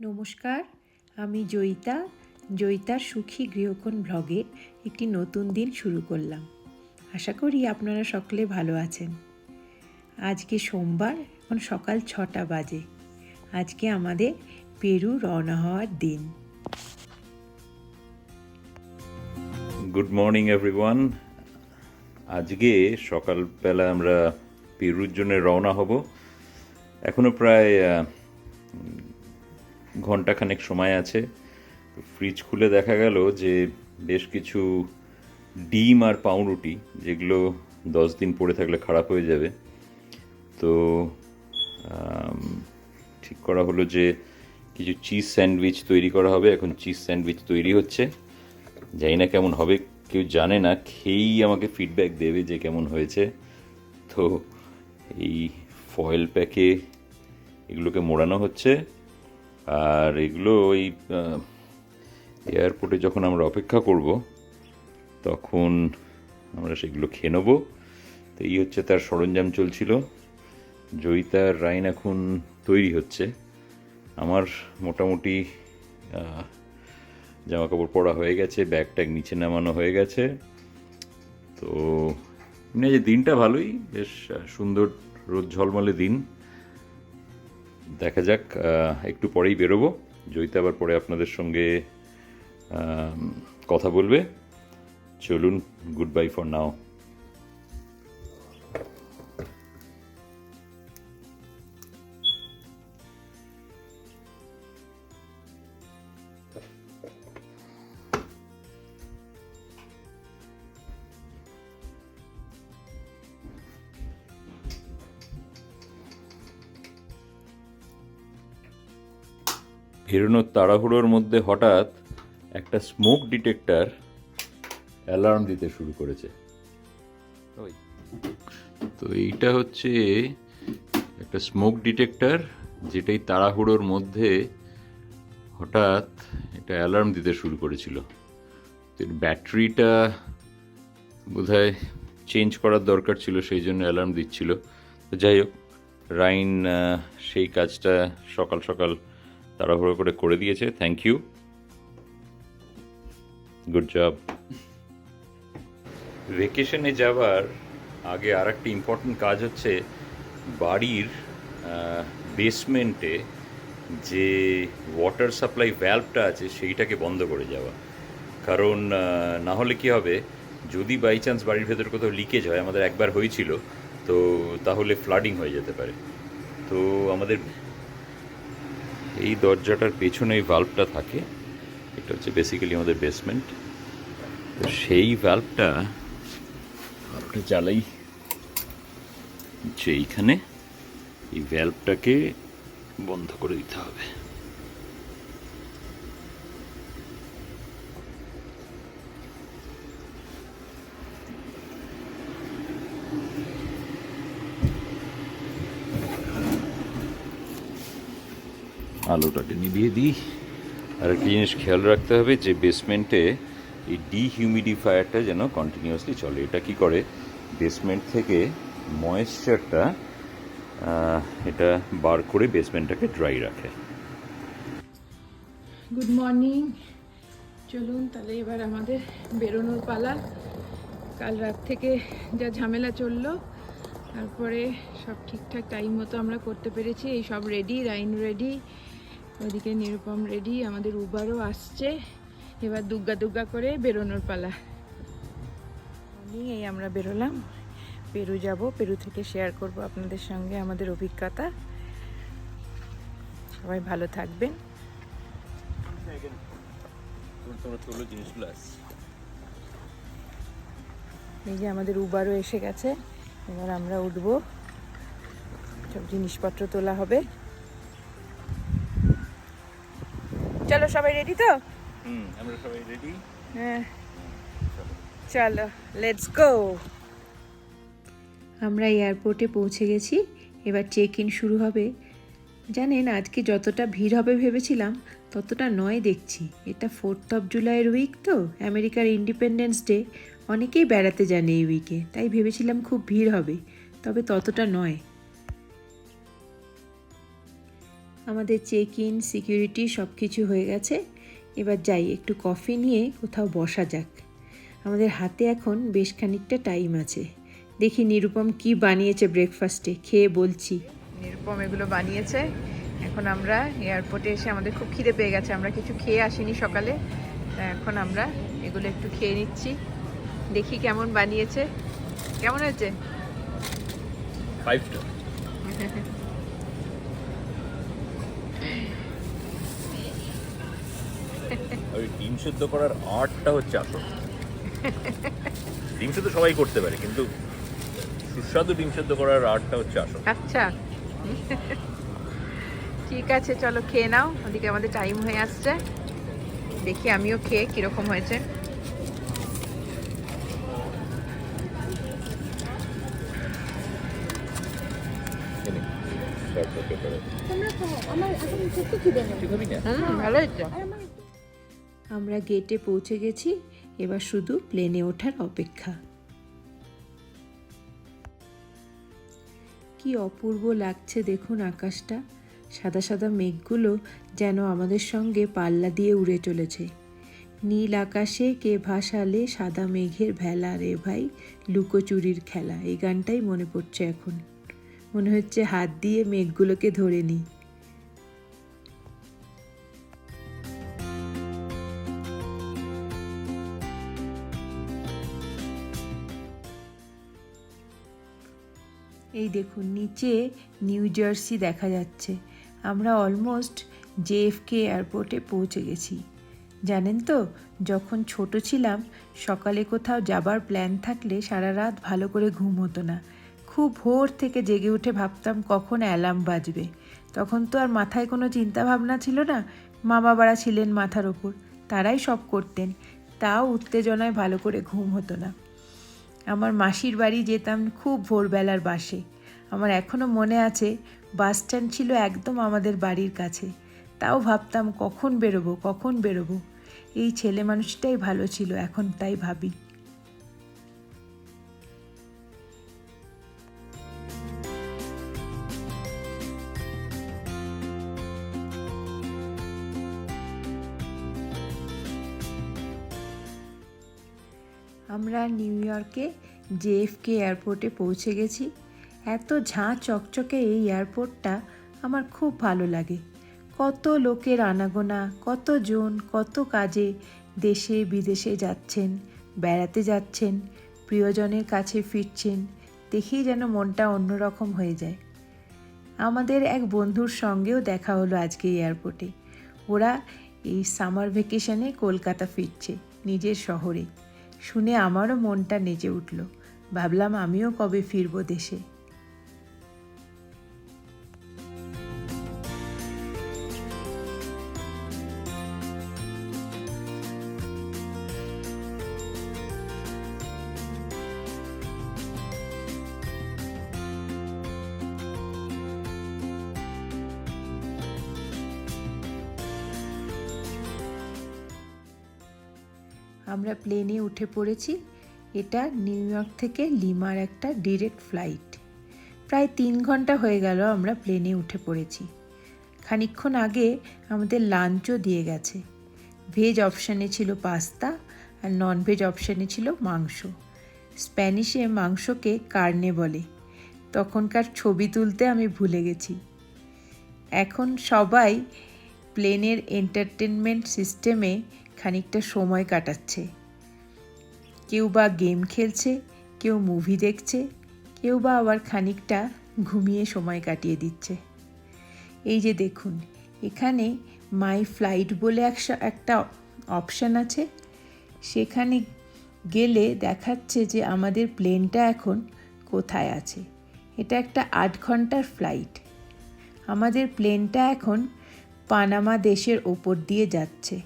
নমস্কার, আমি জয়িতা। জয়িতার সুখী গৃহকোণ ব্লগে একটি নতুন দিন শুরু করলাম। আশা করি আপনারা সকলে ভালো আছেন। আজকে সোমবার, এখন সকাল ছটা বাজে। আজকে আমাদের পেরু রওনা হওয়ার দিন। গুড মর্নিং এভরিওয়ান আজকে সকালবেলা আমরা পেরুর জন্য রওনা হব। এখনও প্রায় ঘন্টাখানেক সময় আছে। ফ্রিজ খুলে দেখা গেল যে বেশ কিছু ডিম আর পাউরুটি, যেগুলো দশ দিন পরে থাকলে খারাপ হয়ে যাবে। তো ঠিক করা হলো যে কিছু চিজ স্যান্ডউইচ তৈরি করা হবে। এখন চিজ স্যান্ডউইচ তৈরি হচ্ছে। জানি না কেমন হবে, কেউ জানে না। খেয়েই আমাকে ফিডব্যাক দেবে যে কেমন হয়েছে। তো, এই ফয়েল প্যাকে এগুলোকে মোড়ানো হচ্ছে। আর এগুলো ওই এয়ারপোর্টে যখন আমরা অপেক্ষা করব, তখন আমরা সেগুলো খেয়ে নেব। তো এই হচ্ছে তার সরঞ্জাম চলছিল। জয়িতার রাইন এখন তৈরি হচ্ছে। আমার মোটামুটি জামা কাপড় পরা হয়ে গেছে ব্যাগ ট্যাগ নিচে নামানো হয়ে গেছে। তো এমনি যে দিনটা ভালোই, বেশ সুন্দর রোদ ঝলমলে দিন। দেখা যাক একটু পরেই বেরোবো। জয়িতা আবার পরে আপনাদের সঙ্গে কথা বলবে। চলুন গুড বাই ফর নাও বেরোনোর তাড়াহুড়োর মধ্যে হঠাৎ একটা স্মোক ডিটেক্টর অ্যালার্ম দিতে শুরু করেছে। তো এইটা হচ্ছে একটা স্মোক ডিটেক্টর যেটাই তাড়াহুড়োর মধ্যে হঠাৎ এটা অ্যালার্ম দিতে শুরু করেছিল। তো এর ব্যাটারিটা বোধহয় চেঞ্জ করার দরকার ছিল সেই জন্য অ্যালার্ম দিচ্ছিল। তো যাই হোক রাইন সেই কাজটা সকাল সকাল তাড়াহুড়ো করে করে দিয়েছে। থ্যাংক ইউ গুড জব ভেকেশনে যাওয়ার আগে আর একটা ইম্পর্টেন্ট কাজ হচ্ছে বাড়ির বেসমেন্টে যে ওয়াটার সাপ্লাই ভ্যালভটা আছে সেইটাকে বন্ধ করে যাওয়া। কারণ না হলে কি হবে, যদি বাই চান্স বাড়ির ভেতর কোথাও লিকেজ হয়, আমাদের একবার হয়েছিল, তো তাহলে ফ্লাডিং হয়ে যেতে পারে। তো আমাদের এই দরজাটার পেছনে এই ভাল্বটা থাকে, এটা হচ্ছে বেসিক্যালি আমাদের বেসমেন্ট তো সেই ভাল্বটা ভাল্বটা জ্বালাই যে এইখানে, এই ভ্যালভটাকে বন্ধ করে দিতে হবে। আলোটাকে নিভিয়ে দিই। আর একটা জিনিস খেয়াল রাখতে হবে যে বেসমেন্টে এই ডিহিউমিডিফায়ারটা যেন কন্টিনিউয়াসলি চলে। এটা কি করে? বেসমেন্ট থেকে ময়েশ্চারটা এটা বার করে বেসমেন্টটাকে ড্রাই রাখে। গুড মর্নিং চলুন তাহলে এবার আমাদের বেরোনোর পালা। কাল রাত থেকে যা ঝামেলা চলল, তারপরে সব ঠিকঠাক টাইম মতো আমরা করতে পেরেছি। এই সব রেডি রাইন রেডি ওইদিকে নিরুপম রেডি, আমাদের উবারও আসছে। এবার দুগ্গা দুগ্গা করে বেরোনোর পালা। এই আমরা বেরোলাম। পেরু যাব, পেরু থেকে শেয়ার করব আপনাদের সঙ্গে আমাদের অভিজ্ঞতা। সবাই ভালো থাকবেন। এই যে আমাদের উবারও এসে গেছে। এবার আমরা উঠবো। সব জিনিসপত্র তোলা হবে। চলো সবাই রেডি তো? হুম আমরা সবাই রেডি হ্যাঁ। চলো লেটস গো আমরা এয়ারপোর্টে পৌঁছে গেছি এবার চেক ইন শুরু হবে। জানেন আজকে যতটা ভিড় হবে ভেবেছিলাম ততটা নয় দেখছি। এটা ফোর্থ অফ জুলাইয়ের উইক তো আমেরিকার ইন্ডিপেন্ডেন্স ডে অনেকেই বেড়াতে যান এই উইকে তাই ভেবেছিলাম খুব ভিড় হবে তবে ততটা নয়। আমাদের চেক ইন সিকিউরিটি সব কিছু হয়ে গেছে। এবার যাই একটু কফি নিয়ে কোথাও বসা যাক। আমাদের হাতে এখন বেশ খানিকটা টাইম আছে। দেখি নিরুপম কি বানিয়েছে ব্রেকফাস্টে খেয়ে বলছি। নিরুপম এগুলো বানিয়েছে। এখন আমরা এয়ারপোর্টে এসে আমাদের খুব খিদে পেয়ে গেছে আমরা কিছু খেয়ে আসিনি সকালে। এখন আমরা এগুলো একটু খেয়ে নিচ্ছি। দেখি কেমন বানিয়েছে। কেমন হয়েছে? ফাইভ স্টার ডিম সেদ্ধ করার আর্টটা হচ্ছে আসল। ডিম সেদ্ধ সবাই করতে পারে কিন্তু সুস্বাদু ডিম সেদ্ধ করার আর্টটা হচ্ছে আসল। আচ্ছা। ঠিক আছে চলো খেয়ে নাও। ওদিকে আমাদের টাইম হয়ে আসছে। দেখি আমিও খেয়ে কীরকম হয়েছে। ভালো হয়েছে। আমার গেটে পৌঁছে গেছি, এবার শুধু প্লেনে ওঠার অপেক্ষা। কি অপূর্ব লাগছে দেখুন আকাশটা। সাদা সাদা মেঘগুলো যেন আমাদের সঙ্গে পাল্লা দিয়ে উড়ে চলেছে। নীল আকাশে কে ভাসালে সাদা মেঘের ভেলা রে ভাই, লুকোচুরির খেলা। এই গানটাই মনে পড়ছে এখন। মনে হচ্ছে হাত দিয়ে মেঘগুলোকে ধরে নিই। এই দেখুন, নিচে নিউ জার্সি দেখা যাচ্ছে। আমরা অলমোস্ট জেএফকে এয়ারপোর্টে পৌঁছে গেছি। জানেন তো, যখন ছোট ছিলাম, সকালে কোথাও যাবার প্ল্যান থাকলে সারা রাত ভালো করে ঘুম হতো না। খুব ভোর থেকে জেগে উঠে ভাবতাম কখন অ্যালার্ম বাজবে। তখন তো আর মাথায় কোনো চিন্তা ভাবনা ছিল না মা বাবারা ছিলেন মাথার ওপর। তারাই সব করতেন। তাও উত্তেজনায় ভালো করে ঘুম হতো না। আমার মাসির বাড়ি যেতাম খুব ভোরবেলার বাসে। আমার এখনও মনে আছে, বাস স্ট্যান্ড ছিল একদম আমাদের বাড়ির কাছে। তাও ভাবতাম কখন বেরোবো কখন বেরোবো। এই ছেলে মানুষটাই ভালো ছিল, এখন তাই ভাবি। আমরা নিউ ইয়র্কে জেএফকে এয়ারপোর্টে পৌঁছে গেছি। এত ঝাঁ চকচকে এই এয়ারপোর্টটা আমার খুব ভালো লাগে। কত লোকের আনাগোনা কতজন কত কাজে দেশে বিদেশে যাচ্ছেন, বেড়াতে যাচ্ছেন, প্রিয়জনের কাছে ফিরছেন, দেখেই যেন মনটা অন্যরকম হয়ে যায়। আমাদের এক বন্ধুর সঙ্গেও দেখা হলো আজকে এয়ারপোর্টে। ওরা এই সামার ভেকেশনে কলকাতা ফিরছে, নিজের শহরে। শুনে আমারও মনটা নেচে উঠল। ভাবলাম আমিও কবে ফিরবো দেশে। আমরা প্লেনে উঠে পড়েছি। এটা নিউ ইয়র্ক থেকে লিমার একটা ডিরেক্ট ফ্লাইট প্রায় তিন ঘণ্টা হয়ে গেল আমরা প্লেনে উঠে পড়েছি। খানিকক্ষণ আগে আমাদের লাঞ্চও দিয়ে গেছে। ভেজ অপশানে ছিল পাস্তা আর নন ভেজ অপশানে ছিল মাংস। স্প্যানিশে মাংসকে কার্নে বলে। তখনকার ছবি তুলতে আমি ভুলে গেছি। এখন সবাই প্লেনের এন্টারটেনমেন্ট সিস্টেমে খানিকটা সময় কাটাচ্ছে। কেউ বা গেম খেলছে, কেউ মুভি দেখছে, কেউ বা আবার খানিকটা ঘুমিয়ে সময় কাটিয়ে দিচ্ছে। এই যে দেখুন, এখানে মাই ফ্লাইট বলে একটা অপশান আছে। সেখানে গেলে দেখাচ্ছে যে আমাদের প্লেনটা এখন কোথায় আছে। এটা একটা আট ঘণ্টার ফ্লাইট। আমাদের প্লেনটা এখন পানামা দেশের ওপর দিয়ে যাচ্ছে।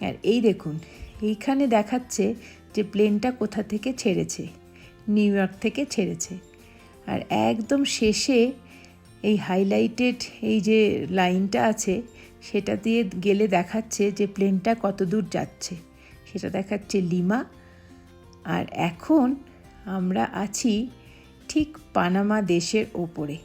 আর এই দেখুন, এইখানে দেখাচ্ছে যে প্লেনটা কোথা থেকে ছেড়েছে, নিউ ইয়র্ক থেকে ছেড়েছে। আর একদম শেষে এই হাইলাইটেড এই যে লাইনটা আছে, সেটা দিয়ে গেলে দেখাচ্ছে যে প্লেনটা কত দূর যাচ্ছে। সেটা দেখাচ্ছে লিমা। আর এখন আমরা আছি ঠিক পানামা দেশের ওপরে।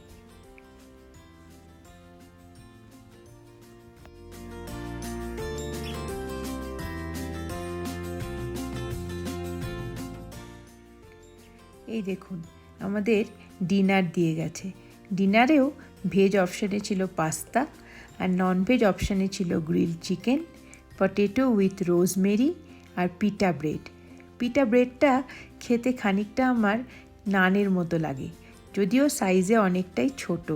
এই দেখুন, আমাদের ডিনার দিয়ে গেছে। ডিনারেও ভেজ অপশানে ছিল পাস্তা আর নন ভেজ অপশানে ছিল grill chicken, potato with rosemary R pita bread. পিটা ব্রেডটা খেতে খানিকটা আমার নানের মতো লাগে, যদিও সাইজে অনেকটাই ছোট।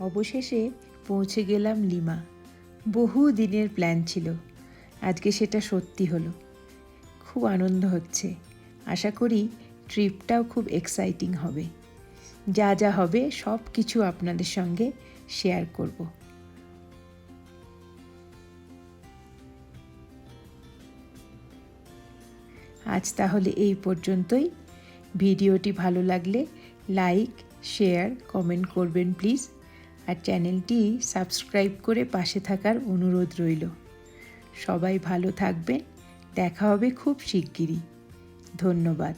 অবশেষে পৌঁছে গেলাম লিমা। বহু দিনের প্ল্যান ছিল, আজকে সেটা সত্যি হলো। খুব আনন্দ হচ্ছে। আশা করি ট্রিপটাও খুব এক্সাইটিং হবে। যা যা হবে সব কিছু আপনাদের সঙ্গে শেয়ার করব। আজ তাহলে এই পর্যন্তই। ভিডিওটি ভালো লাগলে লাইক শেয়ার কমেন্ট করবেন প্লিজ আর চ্যানেলটি সাবস্ক্রাইব করে পাশে থাকার অনুরোধ রইল। সবাই ভালো থাকবেন। দেখা হবে খুব শিগগিরই। ধন্যবাদ।